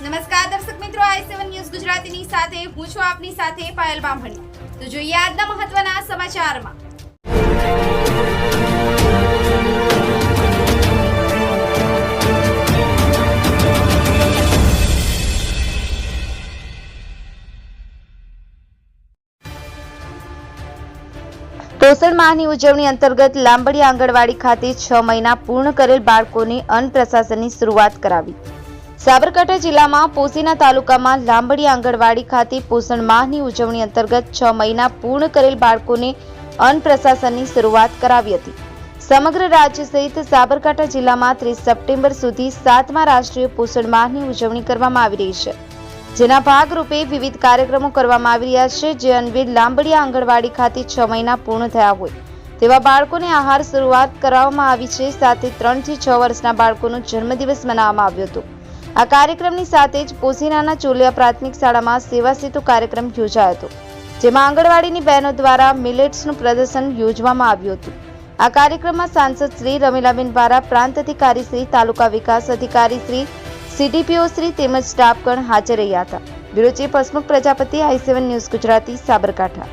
નમસ્કાર, દર્શક મિત્રો, આઈ સેવન ન્યૂઝ ગુજરાતીની સાથે, હું છું આપની સાથે પાયલ બામણી. તો જોઈએ આજના મહત્વના સમાચારમાં. પોષણ માહની ઉજવણી અંતર્ગત લાંબડી આંગણવાડી ખાતે છ મહિના પૂર્ણ કરેલ બાળકોને અન્નપ્રશાસનની શરૂઆત કરાવી. સાબરકાંઠા જિલ્લામાં પોસીના તાલુકામાં લાંબડી આંગણવાડી ખાતે પોષણ માહની ઉજવણી અંતર્ગત છ મહિના પૂર્ણ કરેલ બાળકોને અન્નપ્રશાસનની શરૂઆત કરાવી હતી. સમગ્ર રાજ્ય સહિત સાબરકાંઠા જિલ્લામાં ત્રીસ સપ્ટેમ્બર સુધી સાતમા રાષ્ટ્રીય પોષણ માહની ઉજવણી કરવામાં આવી રહી છે. જેના ભાગરૂપે વિવિધ કાર્યક્રમો કરવામાં આવી રહ્યા છે, જે અન્વે લાંબડી આંગણવાડી ખાતે છ મહિના પૂર્ણ થયા હોય. તેવા બાળકોને આહાર શરૂઆત કરવામાં આવી છે, સાથે ત્રણથી છ વર્ષના બાળકોનો જન્મદિવસ મનાવવામાં આવ્યો હતો. આ કાર્યક્રમની સાથે જ પોસીનાના ચોલિયા પ્રાથમિક શાળામાં સેવા સેતુ કાર્યક્રમ યોજાયો હતો, જેમાં આંગણવાડીની બહેનો દ્વારા મિલેટ્સનું પ્રદર્શન યોજવામાં આવ્યું હતું. આ કાર્યક્રમમાં સાંસદ શ્રી રમીલાબેન વારા, પ્રાંત અધિકારી શ્રી, તાલુકા વિકાસ અધિકારી શ્રી, સીડીપીઓ શ્રી તેમજ સ્ટાફગણ હાજર રહ્યા હતા. Bureau chief Hasmukh Prajapati, I seven news Gujarati, Sabarkantha.